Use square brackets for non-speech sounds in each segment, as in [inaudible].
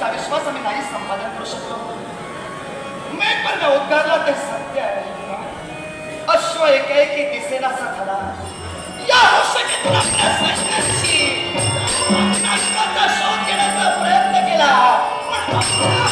तुमचा विश्वास आम्ही नाही संपादन करू. शकलो मेघपर्ग उद्गारला ते सत्य आहे. अश्व एकेकी दिसेनासा झाला या औषधीतून आपल्या सैन्याची नाशकाचा शोध घेण्याचा प्रयत्न केला. पण काय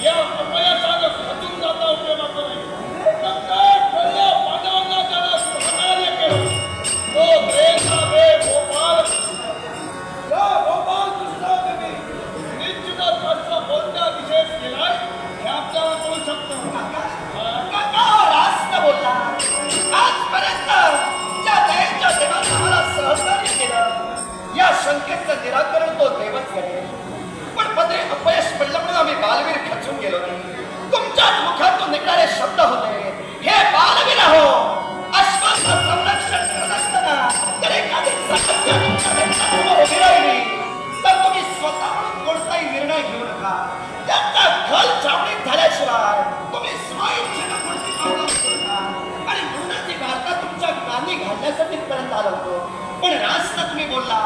केवळ या बालवीर गेलो तुमच्याच मुखातून निघणारे शब्द होते. हे बालवीर हो. अश्वाचं संरक्षण करत असताना जर एखादी समस्या उभी राहिली तर तुम्ही स्वतःहून कोणताही निर्णय घेऊ नका. झाल्याशिवाय तुम्ही स्वइच्छेनं कोणती पावलं आणि म्हणूनच ही तुमच्या कानी घालण्यासाठी पर्यंत आलो होतो. पण रास्त तुम्ही बोलला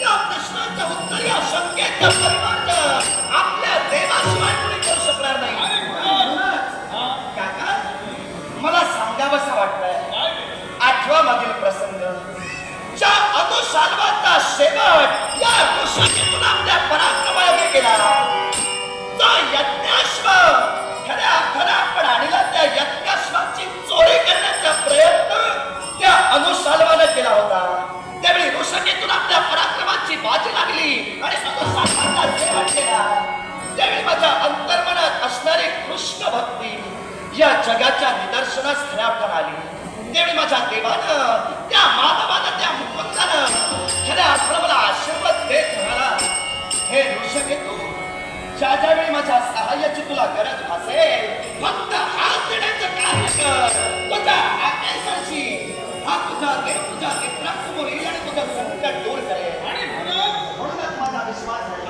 या प्रश्नाच्या उत्तर या शंकेचं परिमार्जन आपल्या देवाशिवाय वाटतंय प्रसंग. ज्या अनुशाल्वाचा शेवट या ऋषीतून आपल्या पराक्रमाने केला. तो यज्ञाश्व खऱ्या अर्थानं आपण आणलेला त्या यज्ञाश्वाची चोरी करण्याचा प्रयत्न त्या अनुशाल्वानं केला होता. त्यावेळी ऋषकेतून आपल्या पराक्रमाची बाजी लागली आणि अनुशाल्वाचा शेवट केला. त्यावेळी माझ्या अंतर्मनात असणारी कृष्ण भक्ती या जगाच्या निदर्शनास खऱ्या अर्थानं आली. त्यावेळी माझ्या देवानं त्या माधवानं त्या मुकुंदानं खऱ्या अर्थानं मला आशीर्वाद देत म्हणाला हे ऋषकेतू ज्या ज्यावेळी माझ्या सहाय्याची तुला गरज भासेल फक्त हात देण्याचं कार्य कर तुझ्या आज्ञेसाठी हा तुझा देव तुझ्या नेत्रासमोर येईल आणि तुझं संकट दूर करेल आणि म्हणून म्हणूनच माझा विश्वास आहे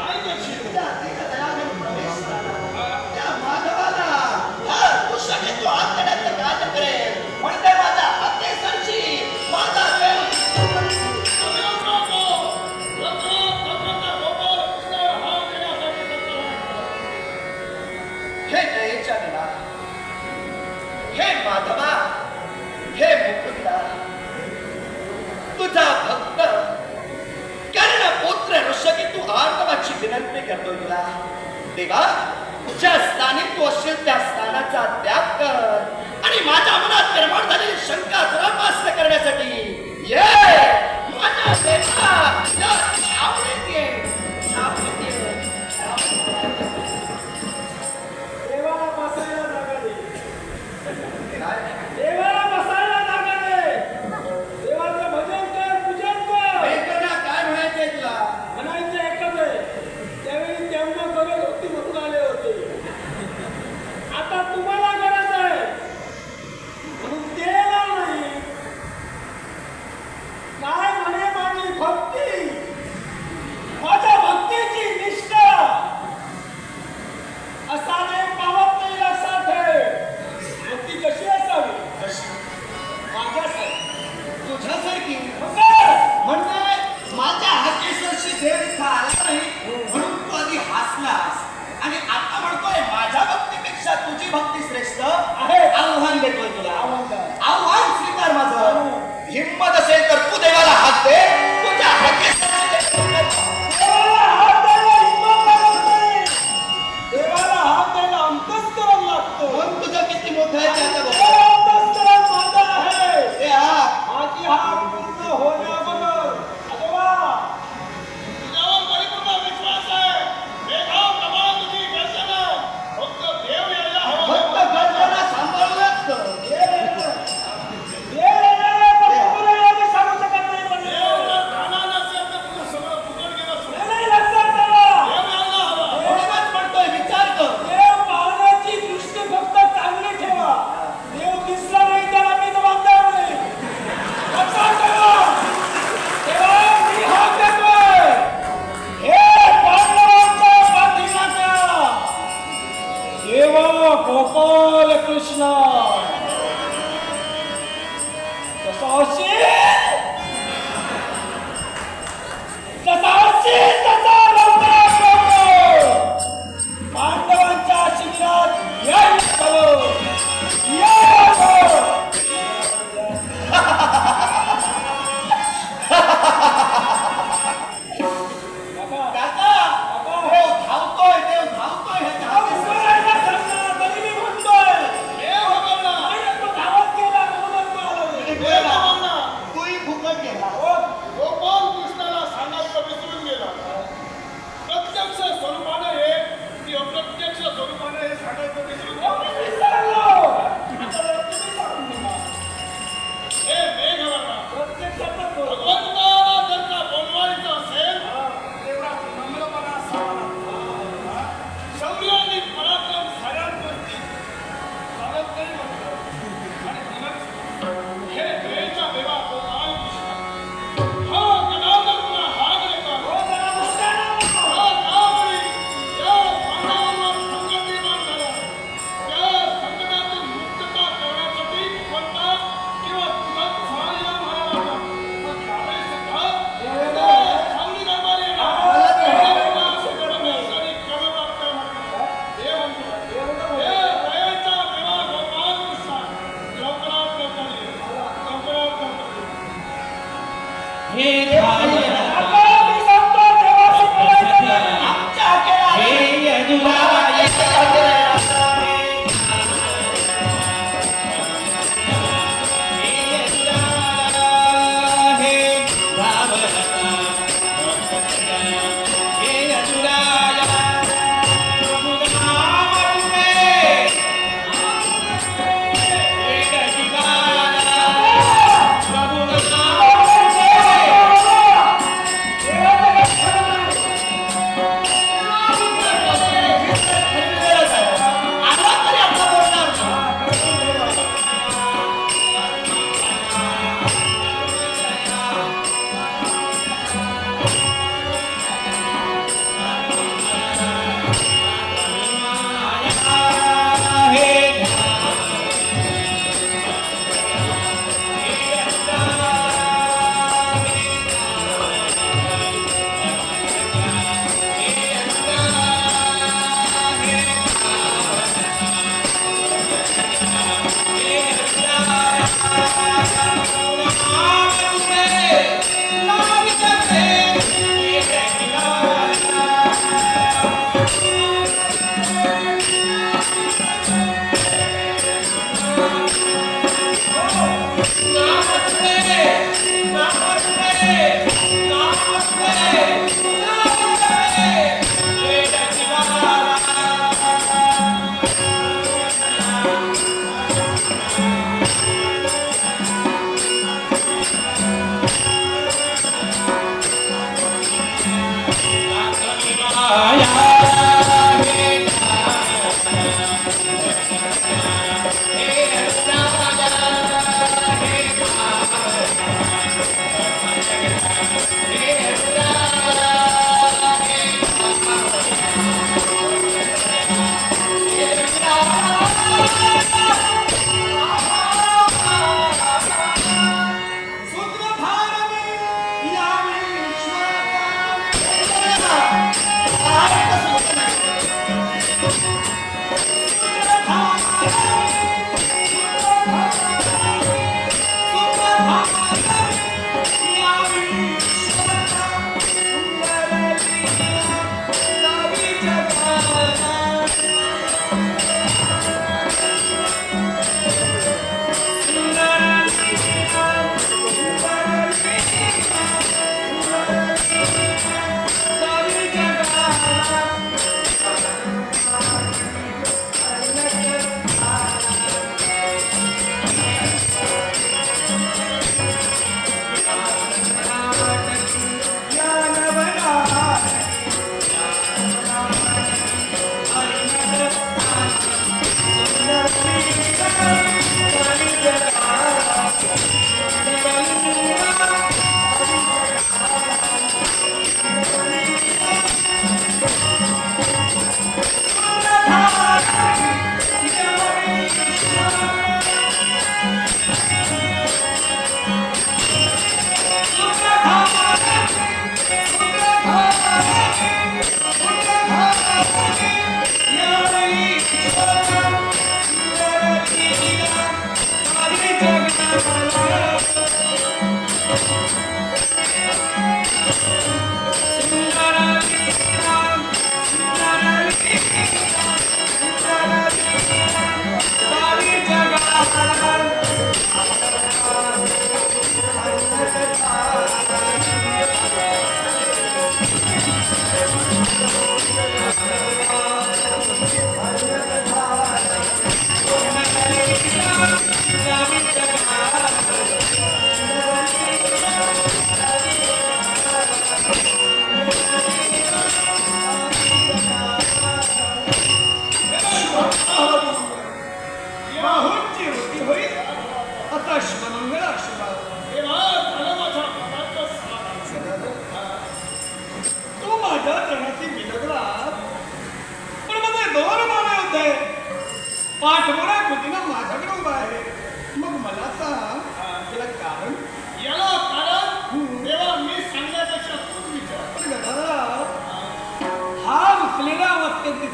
हे जयचंदा हे माधवा हे मुकुंदा. तुझा भक्त कर्ण पुत्र ऋषकी तू आर्तवाची विनंती करतो तुला. देवा ज्या स्थानी तू असशील त्या स्थानाचा त्याग कर. आणि माझ्या मनात निर्माण झालेली शंका दुरापास्त करण्यासाठी ये. माझ्या देवा आवडीत ये तुझं देवा गोपाल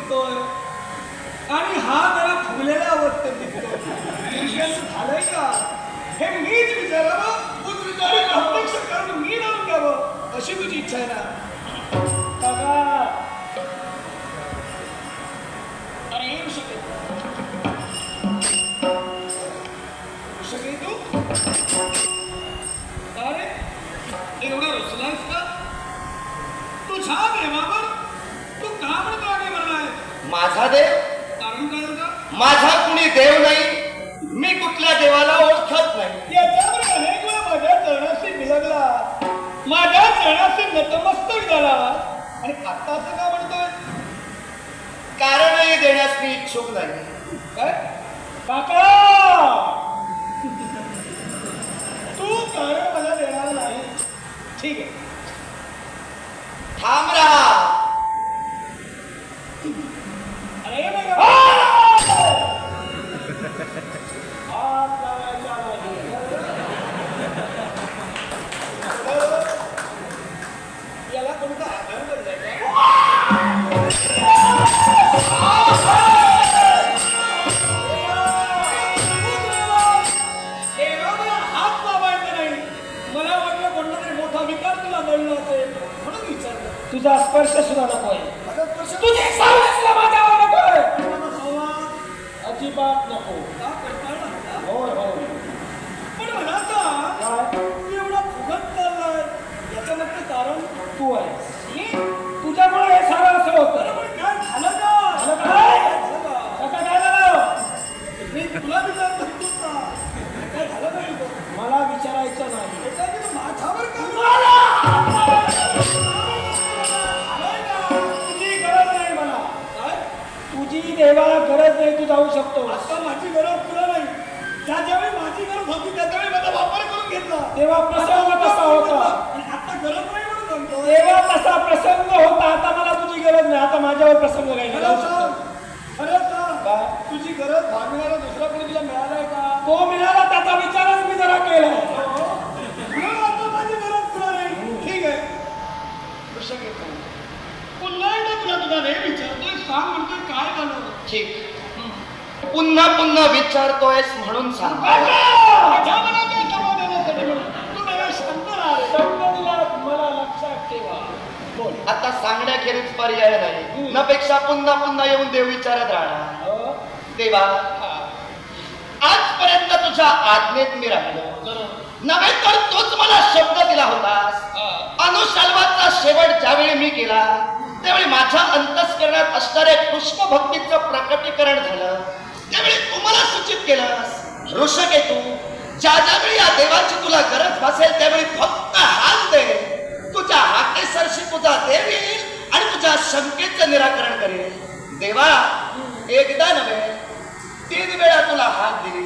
दिसतोय. आणि हा जरा फुगलेल्या अवस्थेत दिसतोय. झालंय का? हे मीच विचारावं. प्रत्यक्ष मी जाणून घ्यावं अशी तुझी इच्छा आहे ना? काका अरे येऊ शकेल तू? अरे एवढं रुसलायस का? तुझ्या देवावर तू का म्हणून मागे म्हणलाय माझा देव माझा कुणी देव नाही मी कुठल्या देवाला ओळखत नाही. याच्यावर अनेक वेळा माझ्या चरणाशी बिलगला माझ्या चरणाशी नतमस्तक झाला. आणि आता असं का म्हणतोय? कारणही देण्यास मी इच्छुक नाही. काय? काका! तू कारण मला देणार नाही. ठीक आहे. थांब राहा. अरे ठीक. पुन्हा पुन्हा विचारतोयस म्हणून सांग. आता सांगण्याखेरीज पर्याय नाही. नपेक्षा पुन्हा पुन्हा येऊन देव विचारत राहणार. देवा आजपर्यंत तुझ्या आज्ञेत मी राहिलो. नव्हे तर तूच मला शब्द दिला होतास. अनुशाल्वाचा शेवट ज्यावेळी मी केला त्यावेळी माझ्या अंतस्करणात असणाऱ्या कृष्ण भक्तीच प्रकटीकरण झालं. त्यावेळी तुम्हाला सूचित केलं तू ज्या ज्यावेळी या देवाची तुला गरज भासेल त्यावेळी फक्त हात दे. तुझ्या हाकेसरशी तुझा देव येईल आणि तुझ्या शंकेचं निराकरण करेल. देवा एकदा नव्हे तीन वेळा तुला हात दिली.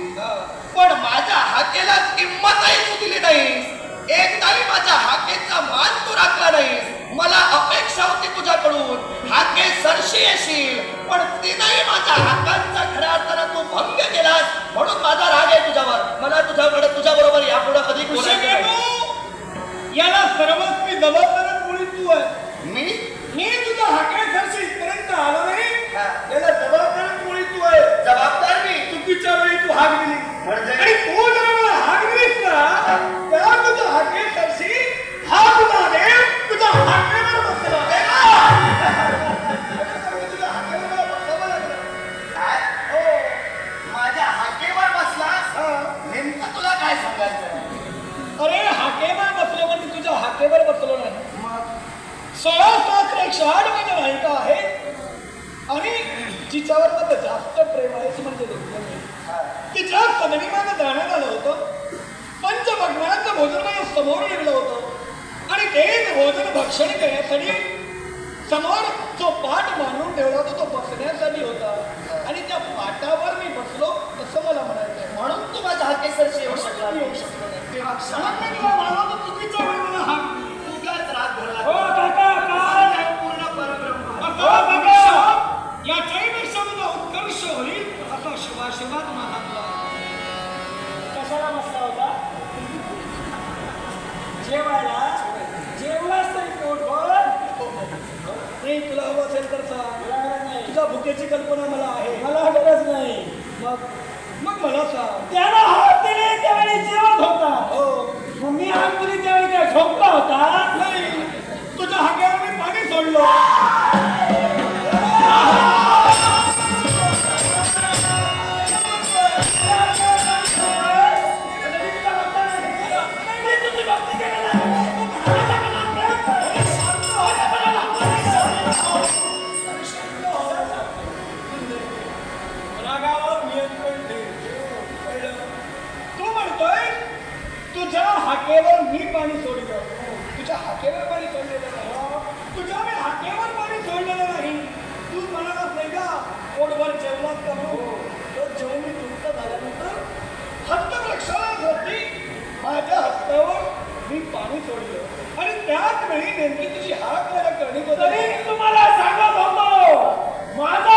पण माझ्या हाकेला किंमतही तू दिली नाही एकदाही माझ्या हाकेचा मान तू राखला नाही मला अपेक्षा होती तुझ्याकडून. हाके सरशी येशील पण ती माझ्या हाकांचा खऱ्या अर्थानं तू भंग केलास म्हणून माझा राग आहे तुझ्यावर. मला तुझ्याकडे तुझ्या बरोबर यापुढे कधी याला सर्वस्वी मी जबाबदार कोणी तू आहे? मी? मी तुझ्या हाके सरशी इथपर्यंत आलो नाही. याला जबाबदार कोणी तू आहे? जबाबदार मी? चुकीच्या वेळी तू हाक दिली. म्हणजे? तू जरा मला हाक दिलीस ना त्या तुझ्या हाके सरशी हाक मागे ハ [laughs] तुझ्या हाकेवर पाणी सोडलेलं नाही हो. तुझ्या मी हाकेवर पाणी सोडलेलं नाही. तू नाही का पोटभर का तर जेवण मी झाल्यानंतर होती. माझ्या हस्तावर मी पाणी सोडलं. आणि त्याच वेळी नेमकी तुझी हाक मला करणी तुम्हाला सांगत होतो माझा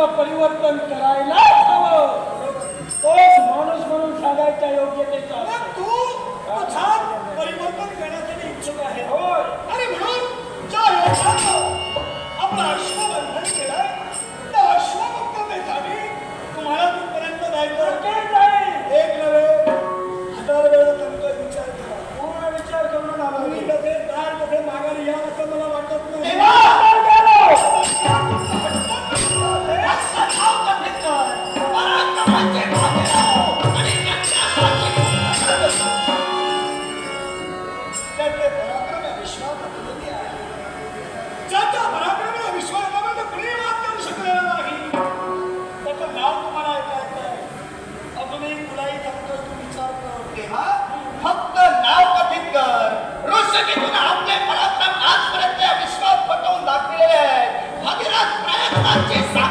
आपलं परिवर्तन करायला हवं. तोच माणूस म्हणून सांगायच्या योग्यतेचा परिवर्तन करण्यासाठी इच्छुक आहे. होय. आणि म्हणून आपलं तर ते पराक्रम विश्वात बोलते आहे ज्याच्या पराक्रम विश्वासामध्ये कुणी वाद करू शकलेला नाही त्याचं नाव तुम्हाला ऐकायचं आहे अजूनही कुणाही फक्त तू विचार कर तेव्हा फक्त नाव कथित कर ऋषिकेतून आपले पराक्रम आजपर्यंत विश्वात पटवून दाखविलेले आहेत भगीरथ प्रयत्नांची साथ